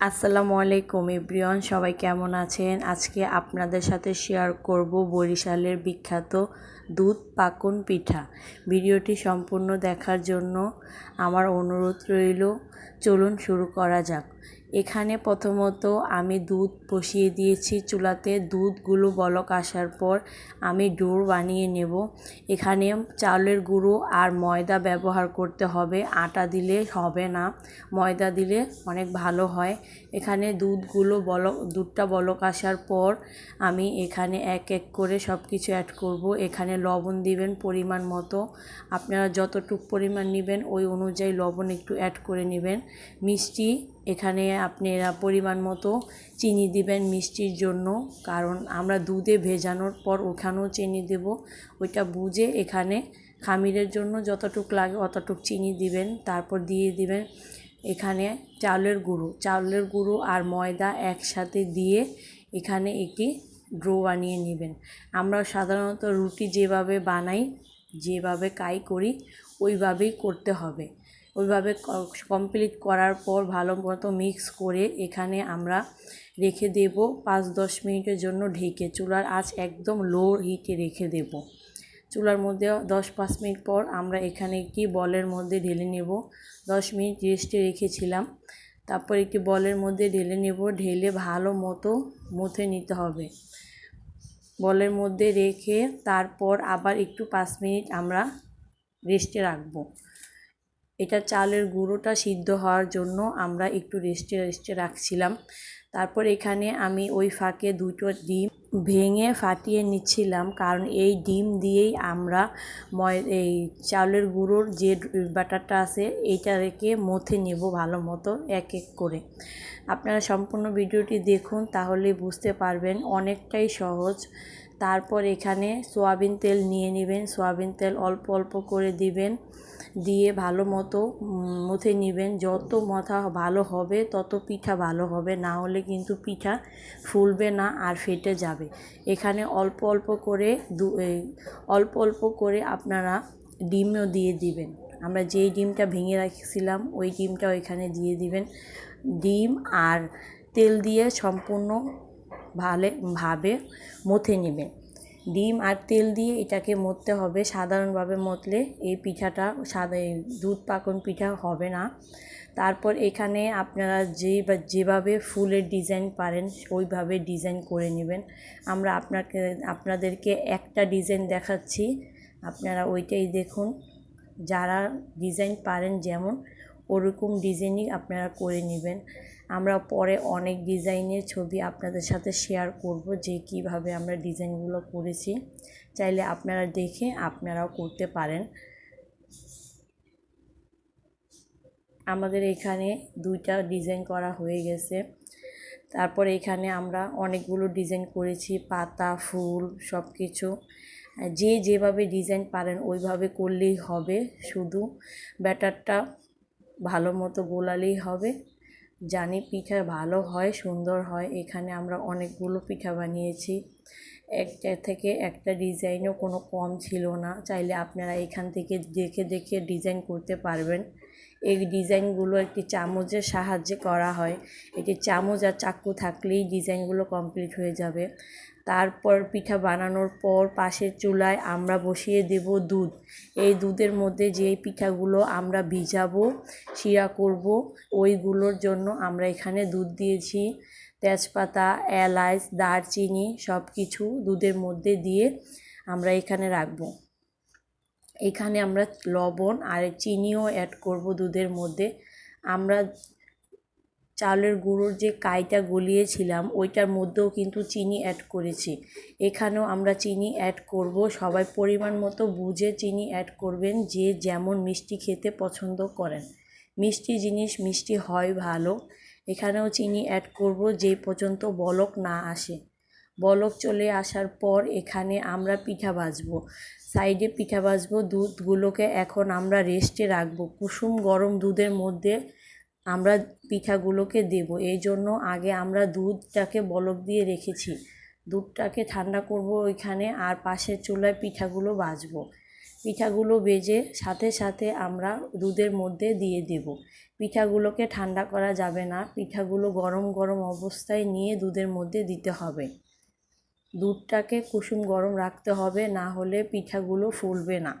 আসসালামু আলাইকুম ইব্রিয়ন সবাই কেমন আছেন? আজকে আপনাদের সাথে শেয়ার করব বরিশালের বিখ্যাত দুধ পাকন পিঠা। ভিডিওটি সম্পূর্ণ দেখার জন্য আমার অনুরোধ রইল, চলুন শুরু করা যাক। এখানে প্রথমত আমি দুধ বসিয়ে দিয়েছি চুলাতে। দুধগুলো বলক আসার পর আমি ডোর বানিয়ে নেব। এখানে চাউলের গুঁড়ো আর ময়দা ব্যবহার করতে হবে। আটা দিলে হবে না। ময়দা দিলে অনেক ভালো হয়। এখানে দুধগুলো বলক, দুধটা বলক আসার পর আমি এখানে এক এক করে সব কিছু অ্যাড করব। এখানে লবণ দিবেন পরিমাণ মতো। আপনারা যতটুক পরিমাণ নেবেন ওই অনুযায়ী লবণ একটু অ্যাড করে নেবেন। মিষ্টি এখানে আপনারা পরিমাণ মতো চিনি দিবেন মিষ্টির জন্য। কারণ আমরা দুধে ভেজানোর পর ওখানেও চিনি দেব। ওইটা বুঝে এখানে খামিরের জন্য যতটুক লাগে অতটুক চিনি দিবেন। তারপর দিয়ে দিবেন এখানে চাউলের গুঁড়ো। চাউলের গুঁড়ো আর ময়দা একসাথে দিয়ে এখানে একটি ড্রো বানিয়ে নেবেন। আমরা সাধারণত রুটি যেভাবে বানাই, যেভাবে কাই করি, ওইভাবেই করতে হবে। ওইভাবে কমপ্লিট করার পর ভালো মতো মিক্স করে এখানে আমরা রেখে দেব পাঁচ দশ মিনিটের জন্য ঢেকে। চুলার আঁচ একদম লো হিটে রেখে দেব। চুলার মধ্যে দশ পাঁচ মিনিট পর আমরা এখানে একটি বলের মধ্যে ঢেলে নেব। দশ মিনিট রেস্টে রেখেছিলাম। তারপর একটি বলের মধ্যে ঢেলে নেব। ঢেলে ভালো মতো মুথে নিতে হবে। বলের মধ্যে রেখে তারপর আবার একটু পাঁচ মিনিট আমরা রেস্টে রাখব। এটা চালের গুঁড়োটা সিদ্ধ হওয়ার জন্য আমরা একটু রেস্টে রেস্টে রাখছিলাম। তারপর এখানে আমি ওই ফাঁকে দুটো ডিম ভেঙে ফাটিয়ে নিচ্ছিলাম, কারণ এই ডিম দিয়েই আমরা ময়, এই চাউলের গুঁড়োর যে ব্যাটারটা আছে এইটা রেখে মথে নেব ভালো মতো এক এক করে। আপনারা সম্পূর্ণ ভিডিওটি দেখুন, তাহলে বুঝতে পারবেন অনেকটাই সহজ। তারপর এখানে সোয়াবিন তেল নিয়ে নেবেন। সোয়াবিন তেল অল্প অল্প করে দিবেন। দিয়ে ভালো মতো মুথে নেবেন। যত মাথা ভালো হবে, তত পিঠা ভালো হবে। না হলে কিন্তু পিঠা ফুলবে না আর ফেটে যাবে। এখানে অল্প অল্প করে দু অল্প অল্প করে আপনারা ডিমও দিয়ে দিবেন। আমরা যেই ডিমটা ভেঙে রাখছিলাম, ওই ডিমটাও এখানে দিয়ে দিবেন। ডিম আর তেল দিয়ে সম্পূর্ণ ভালে, ভাবে মথে নেবেন ডিম আর তেল দিয়ে এটাকে মথতে হবে। সাধারণভাবে মতলে এই পিঠাটা, সাদা দুধ পাকন পিঠা হবে না। তারপর এখানে আপনারা যে বা, যেভাবে ফুলের ডিজাইন পারেন, ওইভাবে ডিজাইন করে নেবেন। আমরা আপনাকে, আপনাদেরকে একটা ডিজাইন দেখাচ্ছি। আপনারা ওইটাই দেখুন। যারা ডিজাইন পারেন যেমন ওরকম ডিজাইনই আপনারা করে নেবেন। আমরা পরে অনেক ডিজাইনের ছবি আপনাদের সাথে শেয়ার করব যে কীভাবে আমরা ডিজাইনগুলো করেছি। চাইলে আপনারা দেখে আপনারাও করতে পারেন। আমাদের এখানে দুইটা ডিজাইন করা হয়ে গেছে। তারপর এখানে আমরা অনেকগুলো ডিজাইন করেছি, পাতা, ফুল সব কিছু যে যেভাবে ডিজাইন পারেন ওইভাবে করলেই হবে। শুধু ব্যাটারটা ভালো মতো গোলালেই হবে। জানি পিঠা ভালো হয়, সুন্দর হয়। এখানে আমরা অনেকগুলো পিঠা বানিয়েছি। একটা থেকে একটা ডিজাইনও কোনো কম ছিল না। চাইলে আপনারা এখান থেকে দেখে দেখে ডিজাইন করতে পারবেন। এই ডিজাইনগুলো একটি চামচের সাহায্যে করা হয়। একটি চামচ আর চাকু থাকলেই ডিজাইনগুলো কমপ্লিট হয়ে যাবে। তারপর পিঠা বানানোর পর পাশের চুলায় আমরা বসিয়ে দেব দুধ। এই দুধের মধ্যে যে পিঠাগুলো আমরা ভিজাবো, শিরা করব, ওইগুলোর জন্য আমরা এখানে দুধ দিয়েছি। তেজপাতা এলাচ দারচিনি সব কিছু দুধের মধ্যে দিয়ে আমরা এখানে রাখব। এখানে আমরা লবণ আর চিনিও অ্যাড করব দুধের মধ্যে। আমরা চালের গুঁড়োর যে কাইটা গলিয়েছিলাম, ওইটার মধ্যেও কিন্তু চিনি অ্যাড করেছি। এখানেও আমরা চিনি অ্যাড করব। সবাই পরিমাণ মতো বুঝে চিনি অ্যাড করবেন, যে যেমন মিষ্টি খেতে পছন্দ করেন। মিষ্টি জিনিস মিষ্টি হয় ভালো। এখানেও চিনি অ্যাড করব, যে পর্যন্ত বলক না আসে। বলক চলে আসার পর এখানে আমরা পিঠা ভাজবো। সাইডে পিঠা ভাজবো, দুধগুলোকে এখন আমরা রেস্টে রাখব। কুসুম গরম দুধের মধ্যে আমরা পিঠাগুলোকে দেব। এই জন্য আগে আমরা দুধটাকে বলক দিয়ে রেখেছি। দুধটাকে ঠান্ডা করব ওইখানে আর পাশের চুলায় পিঠাগুলো ভাজবো। পিঠাগুলো বেজে সাথে সাথে আমরা দুধের মধ্যে দিয়ে দেব। পিঠাগুলোকে ঠান্ডা করা যাবে না। পিঠাগুলো গরম গরম অবস্থায় নিয়ে দুধের মধ্যে দিতে হবে। দুধটাকে কুসুম গরম রাখতে হবে, না হলে পিঠাগুলো ফুলবে না।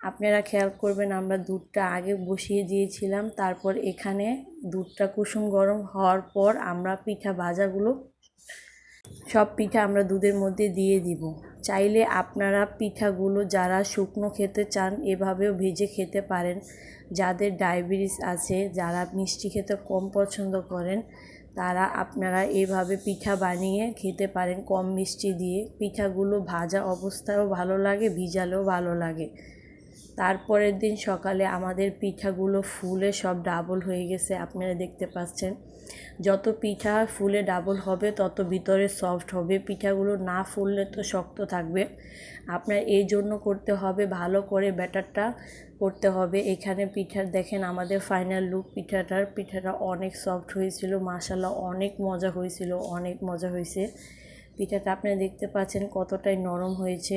আপনারা খেয়াল করবেন আমরা দুধটা আগে বসিয়ে দিয়েছিলাম, তারপর এখানে দুধটা কুসুম গরম হওয়ার পর আমরা পিঠা ভাজাগুলো, সব পিঠা আমরা দুধের মধ্যে দিয়ে দিব। চাইলে আপনারা পিঠাগুলো যারা শুকনো খেতে চান এভাবেও ভেজে খেতে পারেন। যাদের ডায়াবেটিস আছে, যারা মিষ্টি খেতে কম পছন্দ করেন, তারা আপনারা এভাবে পিঠা বানিয়ে খেতে পারেন কম মিষ্টি দিয়ে। পিঠাগুলো ভাজা অবস্থায়ও ভালো লাগে, ভিজালেও ভালো লাগে। তারপরের দিন সকালে আমাদের পিঠাগুলো ফুলে সব ডাবল হয়ে গেছে, আপনারা দেখতে পাচ্ছেন। যত পিঠা ফুলে ডাবল হবে, তত ভিতরে সফট হবে। পিঠাগুলো না ফুললে তো শক্ত থাকবে। আপনার এই জন্য করতে হবে, ভালো করে ব্যাটারটা করতে হবে। এখানে পিঠার দেখেন আমাদের ফাইনাল লুক পিঠাটার। পিঠাটা অনেক সফট হয়েছিল মাসাল্লাহ অনেক মজা হয়েছিল, অনেক মজা হয়েছে। পিঠাটা আপনারা দেখতে পাচ্ছেন কতটাই নরম হয়েছে।